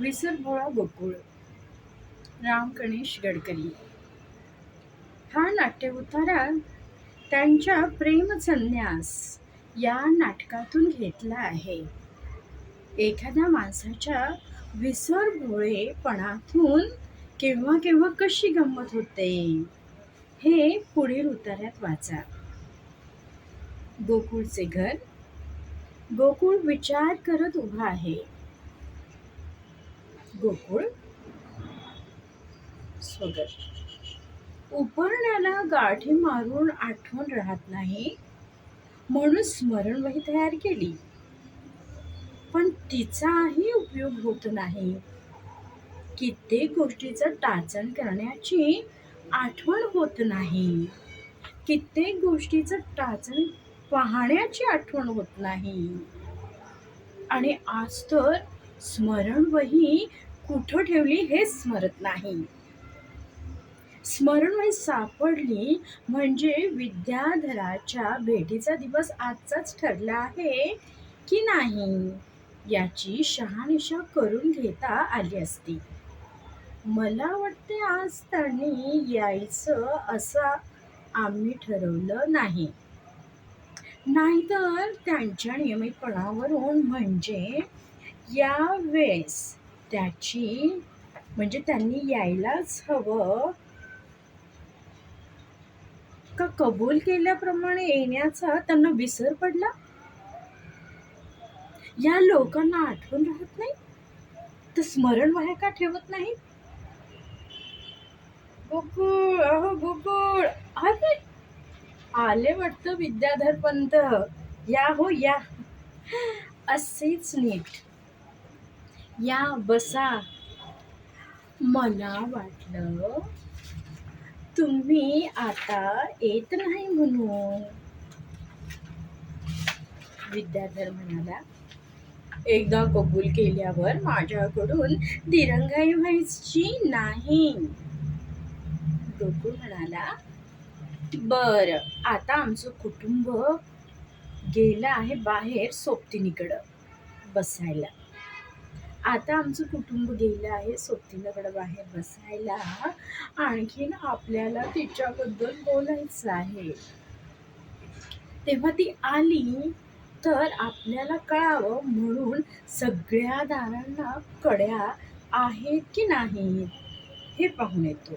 विसरभोळा गोकुळ. राम गणेश गडकरी. हा नाट्य उतारा त्यांच्या प्रेम संन्यास या नाटकातून घेतला आहे. एखाद्या माणसाच्या विसरभोळेपणातून केव्हा केव्हा कशी गंमत होते हे पुढील उतार्यात वाचा. गोकुळचे घर. गोकुळ विचार करत उभा आहे. गोकुळ स्वगत. उपरण्याला गाठी मारून आठवण राहत नाही म्हणून स्मरणवही तयार केली. पण तिचाही उपयोग होत नाही. कित्येक गोष्टीचं टाचण करण्याची आठवण होत नाही. कित्येक गोष्टीचं टाचण पाहण्याची आठवण होत नाही. आणि आज तर स्मरणवही कुठं ठेवली हे स्मरत नाही. स्मरण सापडली म्हणजे विद्याधराच्या भेटीचा दिवस आजचाच ठरला आहे की नाही याची शहानिशा करून घेता आली असती. मला वाटते आज त्यांनी यायचं असं आम्ही ठरवलं नाही. नाहीतर त्यांच्या नियमितपणावरून म्हणजे या वेळेस त्याची म्हणजे त्यांनी यायलाच हवं. का कबूल केल्याप्रमाणे येण्याचा त्यांना विसर पडला? या लोकांना आठवण राहत नाही? तर स्मरण वह्या का ठेवत नाही? गोकुळ अहो गोकुळ अरे आले वाटतं विद्याधर पंत या हो या. असेच नीट. या बसा. मला वाटलं तुम्ही आता येत नाही म्हणून. विद्याधर म्हणाला एकदा कबूल केल्यावर माझ्याकडून दिरंगाई व्हायची नाही. गोकुळ म्हणाला बर आता आमचं कुटुंब गेलं आहे बाहेर सोबतीनीकडं बसायला. आता आमचं कुटुंब गेलं आहे सोबतीनं बाहेर बसायला. आणखीन आपल्याला तिच्याबद्दल बोलायचं आहे. तेव्हा ती आली तर आपल्याला कळावं म्हणून सगळ्या दारांना कड्या आहेत की नाहीत हे पाहून येतो.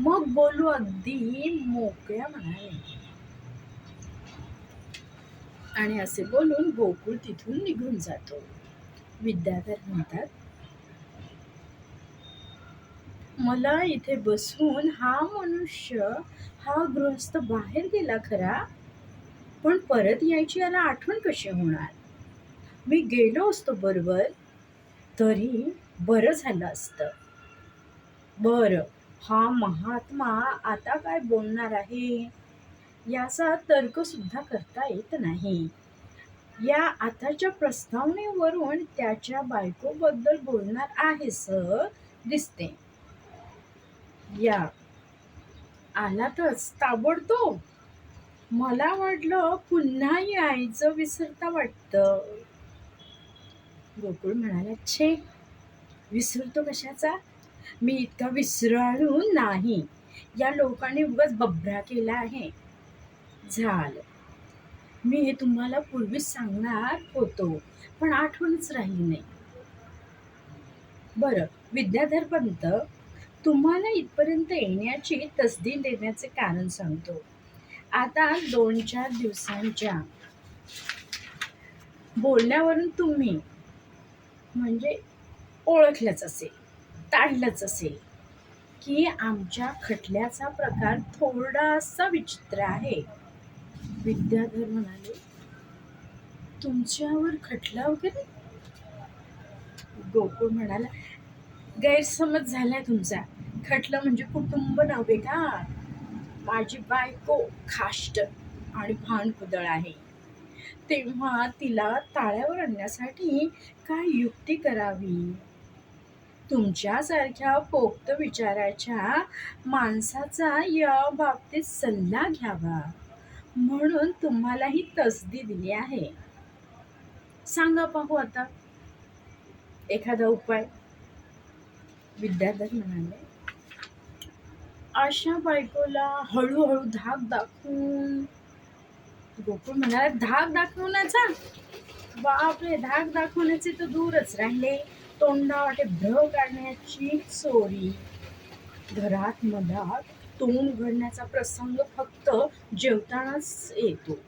मग बोलू अगदी मोकळ्या मनाने. आणि असे बोलून गोकुळ तिथून निघून जातो. विद्याधर म्हणतात. मला इथे बसून हा मनुष्य हा गृहस्थ बाहेर गेला खरा पण परत यायची याला आठवण कशी होणार? मी गेलो असतो बरोबर तरी बरं झालं असतं. बरं हा महात्मा आता काय बोलणार आहे? याचा तर्कसुद्धा करता येत नाही. या आताच्या प्रस्तावनेवरून त्याच्या बायकोबद्दल बोलणार आहे सर दिसते. या. आलातच. ताबडतोब. मला वाटलं पुन्हा यायचं विसरता वाटतं. गोकुळ म्हणाला छे विसरतो कशाचा? मी इतका विसराळू नाही. या लोकांनी उगाच बबरा केला आहे. झालं. मी हे तुम्हाला पूर्वीच सांगणार होतो पण आठवणच राहिली नाही. बरं विद्याधर पंत तुम्हाला इथपर्यंत येण्याची तसदी देण्याचे कारण सांगतो. आता दोन चार दिवसांच्या बोलण्यावरून तुम्ही म्हणजे ओळखलंच असेल ताडलंच असेल की आमच्या खटल्याचा प्रकार थोडासा विचित्र आहे. विद्याधर म्हणाले तुमच्यावर खटला वगैरे? गोकुळ म्हणाला गैरसमज झालाय तुमचा. खटलं म्हणजे कुटुंब नव्हे का? माझी बायको खाष्ट आणि भानकुदळ आहे. तेव्हा तिला ताळ्यावर आणण्यासाठी काय युक्ती करावी? तुमच्यासारख्या पोक्त विचाराच्या माणसाचा या बाबतीत सल्ला घ्यावा. म्हणून तुम्हाला ही तसदी दिली आहे. सांगा पाहू आता. एखादा उपाय. विद्याधर म्हणाले अशा बायकोला हळूहळू धाक दाखवून गोकुळ म्हणाला धाक दाखवण्याचा? बापरे धाक दाखवण्याचे तर दूरच राहिले. तोंडा वाटे भ्र काढण्याची चोरी घरात मधात तोंड उघडण्याचा प्रसंग फक्त जेवतानाच येतो.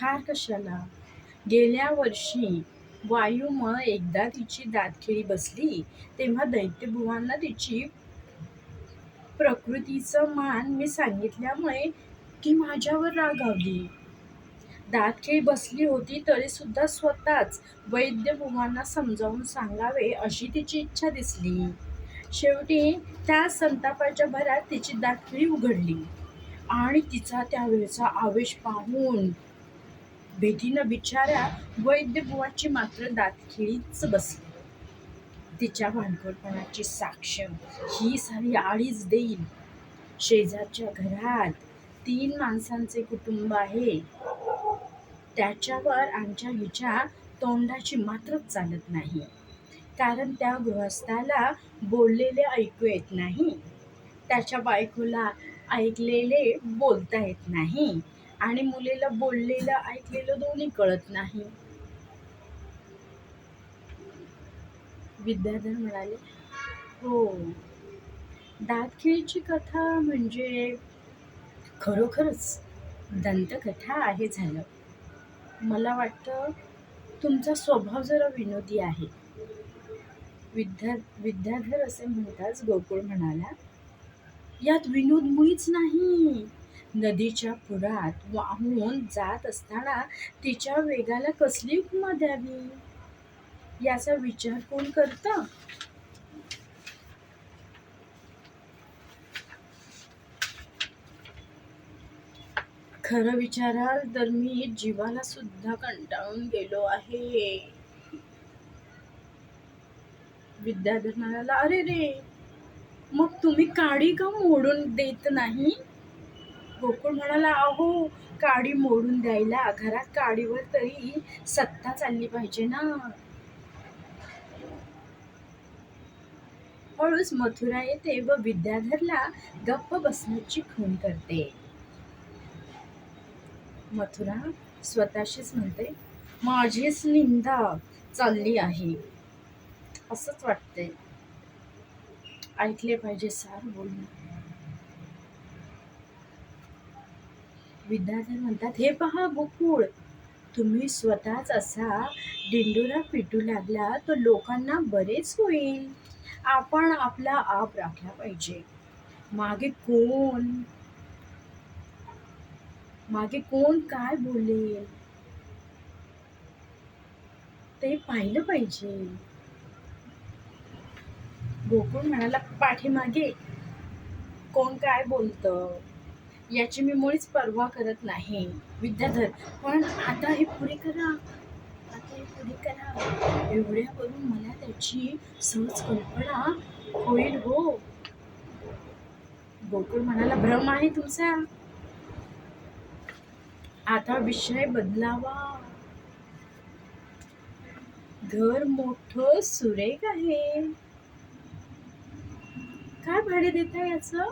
फार कशाला? गेल्या वर्षी वायूमुळे एकदा तिची दातखिळी बसली तेव्हा दैत्यभुवांना तिची प्रकृतीचं मान मी सांगितल्यामुळे ती माझ्यावर रागावली. दातखिळी बसली होती तरी सुद्धा स्वतःच वैद्यभुवांना समजावून सांगावे अशी तिची इच्छा दिसली. शेवटी त्या संतापाच्या भरात तिची दातखिळी उघडली. आणि तिचा त्यावेळेचा आवेश पाहून भीतीनं बिचाऱ्या वैद्यबुवाची मात्र दातखिळीच बसली. तिच्या भांडवलपणाची साक्ष ही सारी आळीच देईल. शेजारच्या घरात तीन माणसांचे कुटुंब आहे. त्याच्यावर आमच्या हिच्या तोंडाची मात्रच चालत नाही. कारण त्या गृहस्थाला बोललेले ऐकू येत नाही. त्याच्या बायकोला ऐकलेले बोलता येत नाही आणि मुलीला बोललेलं ऐकलेलं दोन्ही कळत नाही. विद्याधर म्हणाले हो दातखिळीची कथा म्हणजे खरोखरच दंतकथा आहे झालं. मला वाटतं तुमचा स्वभाव जरा विनोदी आहे. विद्या विद्याधर असे म्हणताच गोकुळ म्हणाला यात विनोद मुळीच नाही. नदीच्या पुरात वाहून जात असताना तिच्या वेगाला कसली उपमा द्यावी? याचा विचार कोण करतं? खरं विचाराल तर मी जीवाला सुद्धा कंटाळून गेलो आहे. विद्याधर म्हणाला अरे रे मग तुम्ही काडी का मोडून देत नाही? गोकुळ म्हणाला अहो काडी मोडून द्यायला घरात काडीवर तरी सत्ता चालली पाहिजे ना. हळूच मथुरा येते व विद्याधरला गप्प बसण्याची खून करते. मथुरा स्वतःशीच म्हणते माझीच निंदा चालली आहे. असंच वाटते ऐकले पाहिजे सार बोलणं. विद्यार्थी म्हणतात हे पहा गोकुळ तुम्ही स्वतःच असा दिंडूला पिटू लागला तर लोकांना बरेच होईल. आपण आपला आप राखला पाहिजे. मागे कोण? मागे कोण काय बोलेल? ते पाहिलं पाहिजे. गोकुळ म्हणाला पाठीमागे कोण काय बोलतं? याची मी मुळीच पर्वा करत नाही. विद्याधर पण आता हे पुरे करा. आता हे पुरे करा. एवढ्यावरून मला त्याची सहज कल्पना होईल हो. गोकुळ म्हणाला भ्रम आहे तुमचा. आता विषय बदलावा. घर मोठं सुरेख आहे. काय भाडे देता याचं?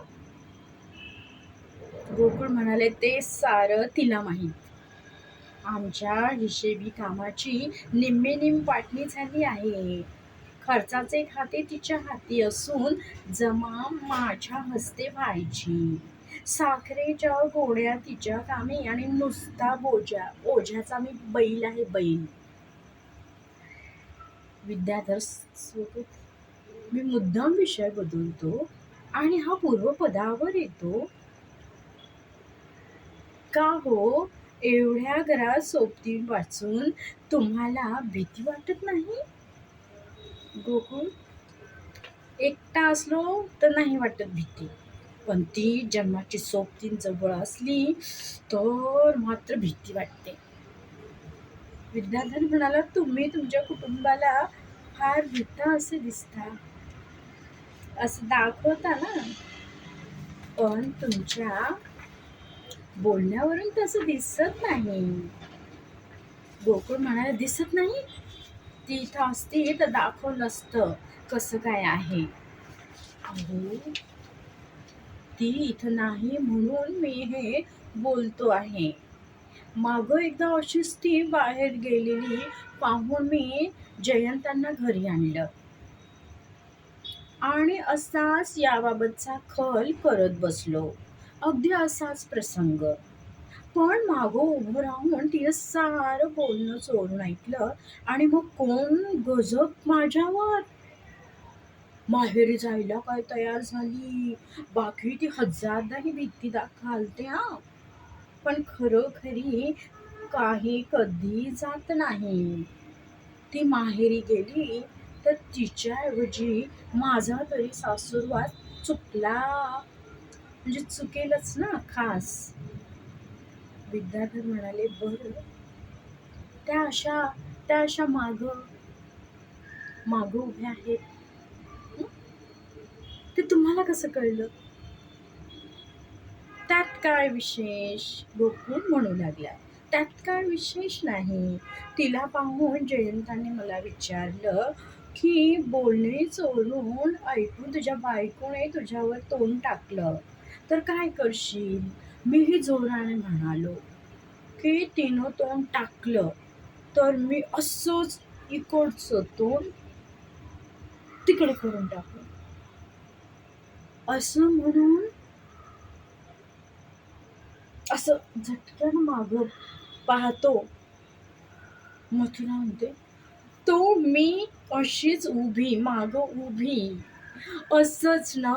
गोकुळ म्हणाले ते सारं तिला माहीत. आमच्या हिशेबी कामाची निम्मे निम वाटणी झाली आहे. खर्चाचे खाते तिच्या हाती असून जमा माझ्या हस्ते व्हायची. साखरेच्या गोड्या तिच्या कामी आणि नुसता बोजा ओझ्याचा मी बैल आहे बैल. विद्याधर मी मुद्दाम विषय बदलतो आणि हा पूर्वपदावर येतो. का हो? एवढ्या घरात सोबती वाचून तुम्हाला भीती वाटत नाही? गोकुळ एकटा असलो तर नाही वाटत भीती. पण ती जन्माची सोबतीन जवळ असली तर मात्र भीती वाटते. विद्याधर म्हणाला तुम्ही तुमच्या कुटुंबाला फार भीता असे दिसता. असं दाखवता ना. पण तुमच्या बोलण्यावरून तसं दिसत नाही. गोकुळ म्हणाला दिसत नाही? ती इथं असती तर दाखवलं असतं. कसं काय आहे? अहो ती इथं नाही म्हणून मी हे बोलतो आहे. मागं एकदा अशीच ती बाहेर गेलेली पाहून मी जयंतांना घरी आणलं. आणि असाच याबाबतचा खल करत बसलो. अगदी असाच प्रसंग. पण मागं उभं राहून तिनं सारं बोलणं सोडून ऐकलं आणि मग कोण गजब माझ्यावर? माहेरी जायला काय तयार झाली? बाकी ती हजारदाही भीती दाखवते हा? पण खरोखरी काही कधी जात नाही. ती माहेरी गेली तर तिच्याऐवजी माझा तरी सासूरवाद चुकला. म्हणजे चुकेलच ना खास. विद्याधर म्हणाले बर. त्या अशा त्या अशा माग माग उभ्या आहेत. ते तुम्हाला कसं कळलं? त्यात काय विशेष? गोकुळ म्हणू लागला त्यात काय विशेष नाही. तिला पाहून जयंताने मला विचारलं की बोलणे चोरून ऐकून तुझ्या बायकोने तुझ्यावर तोंड टाकलं. तर काय करशील? मीही जोराने म्हणालो की तिनं तोंड टाकलं तर मी असंच इकडचं तोंड तिकडे करून टाकलं. असं म्हणून असं झटक्यानं माग पाहतो. मथुरा म्हणते तो मी अशीच उभी माग उभी. असच ना?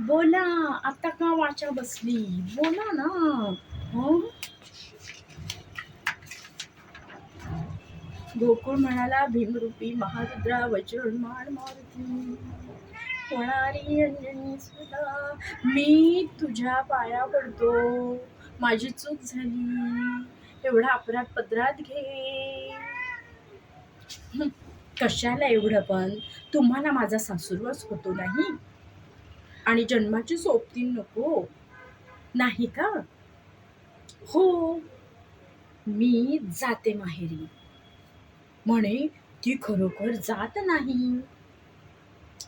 बोला आता का वाचा बसली? बोला ना. गोकुळ म्हणाला भीमरूपी महारुद्रा वचन मार मारुती. होणारी अंजनी सुद्धा मी तुझ्या पाया पडतो. माझी चूक झाली एवढा अपराध पदरात घे. कशाला एवढं पण? तुम्हाला माझा सासूरवास होतो नाही? आणि जन्माची सोबती नको? नाही का? हो. मी जाते माहेरी. म्हणे ती खरोखर जात नाही.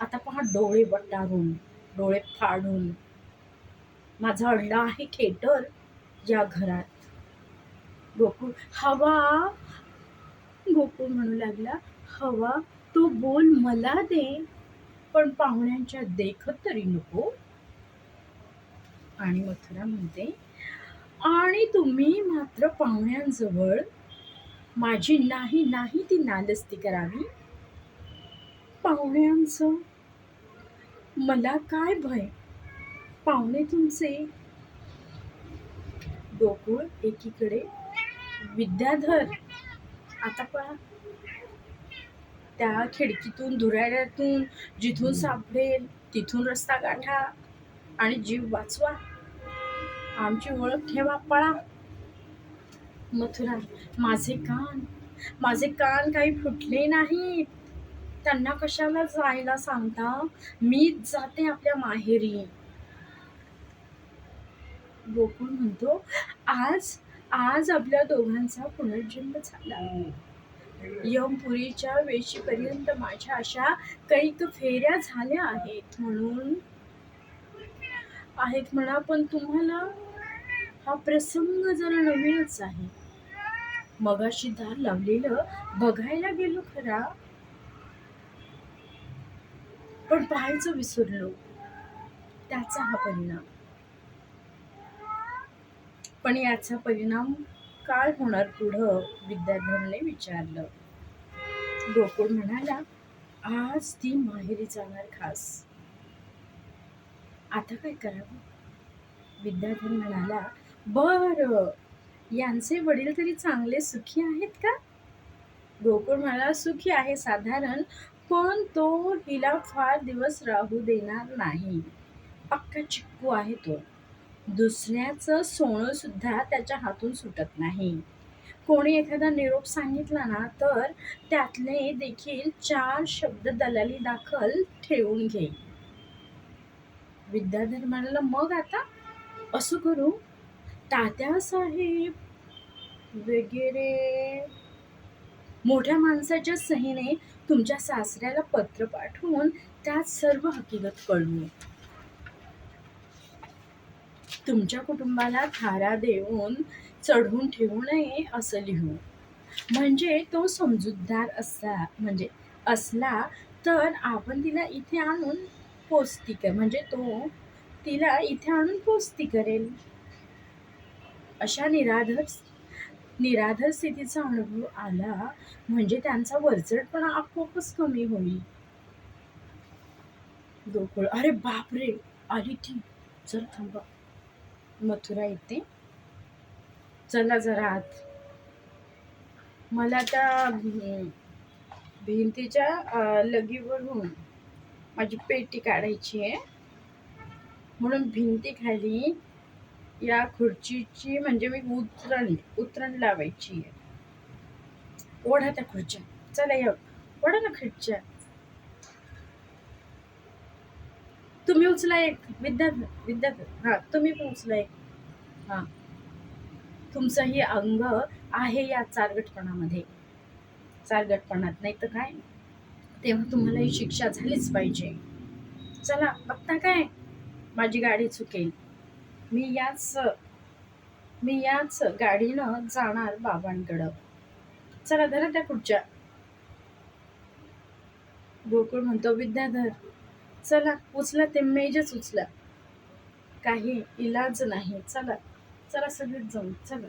आता पहा डोळे बटारून डोळे फाडून. माझा अडला आहे खेटर या घरात. गोकुळ हवा गोकुळ म्हणू लागला हवा तो बोल मला दे पण पाहुण्यांच्या देखत तरी नको. आणि मथुरा म्हणते आणि तुम्ही मात्र पाहुण्यांजवळ माझी नाही नाही ती नालस्ती करावी. पाहुण्यांचं मला काय भय? पाहुणे तुमचे. गोकुळ एकीकडे विद्याधर आता पहा. त्या खिडकीतून धुराड्यातून जिथून सापडेल तिथून रस्ता गाठा आणि जीव वाचवा. आमची ओळख ठेवा पळा. मथुरा माझे कान माझे कान काही फुटले नाहीत. त्यांना कशाला जायला सांगता? मीच जाते आपल्या माहेरी. गोकुळ म्हणतो आज आज आपल्या दोघांचा पुनर्जन्म झाला. यमपुरीच्या वेशीपर्यंत माझ्या अशा कैक फेऱ्या झाल्या आहेत म्हणून आहेत म्हणा पण तुम्हाला हा प्रसंग जरा नवीनच आहे. मगाशी दार लावलेलं बघायला गेलो खरा पण पाहायचं विसरलो. त्याचा हा परिणाम. पण याचा परिणाम काय होणार पुढं विद्यार्थ्यांनी विचारलं. गोकुळ म्हणाला आज ती माहेरी जाणार खास. आता काय करावं? विद्यार्थी म्हणाला बर यांचे वडील तरी चांगले सुखी आहेत का? गोकुळ म्हणाला सुखी आहे साधारण पण तो हिला फार दिवस राहू देणार नाही. पक्का चिक्कू आहे तो. दुसऱ्याचं सोनंसुद्धा त्याच्या हातून सुटत नाही. कोणी एखादा निरोप सांगितला ना तर त्यातले देखील चार शब्द दलाली दाखल ठेवून घेईल विद्याधर म्हणाला मग आता असं करू? तात्या साहेब वगैरे मोठ्या माणसाच्या सहीने तुमच्या सासऱ्याला पत्र पाठवून त्यात सर्व हकीकत कळवू. तुमच्या कुटुंबाला थारा देऊन चढवून ठेवू नये असं लिहू. म्हणजे तो समजूतदार असला म्हणजे असला तर आपण तिला इथे आणून पोचती कर म्हणजे तो तिला इथे आणून पोचती करेल. अशा निराधार निराधार स्थितीचा अनुभव आला म्हणजे त्यांचा वरचढपणा आपोआपच कमी होईल. गोकुळ अरे बापरे! आली ती. जर थांबा. मथुरा येते. चला जरा आत. मला त्या भिंतीच्या लगीवरून माझी पेटी काढायची आहे. म्हणून भिंती खाली या खुर्चीची म्हणजे मी उतरण उतरण लावायची आहे. ओढा त्या खुर्च्या. चला या. ओढा ना खुर्च्या. तुम्ही उचला एक विद्यार्थी विद्यार्थी. हा तुम्ही पण उचला एक हा. तुमचंही अंग आहे या चारगटपणामध्ये. चारगटपणात. नाही तर काय? तेव्हा तुम्हाला ही शिक्षा झालीच पाहिजे. चला बघता काय? माझी गाडी चुकेल. मी याच मी याच गाडीनं जाणार बाबांकडं. चला धरा त्या पुढच्या गोकुळ म्हणतो विद्याधर चला उचला ते मेजच उचला. काही इलाज नाही. चला चला सगळेच जाऊन चला.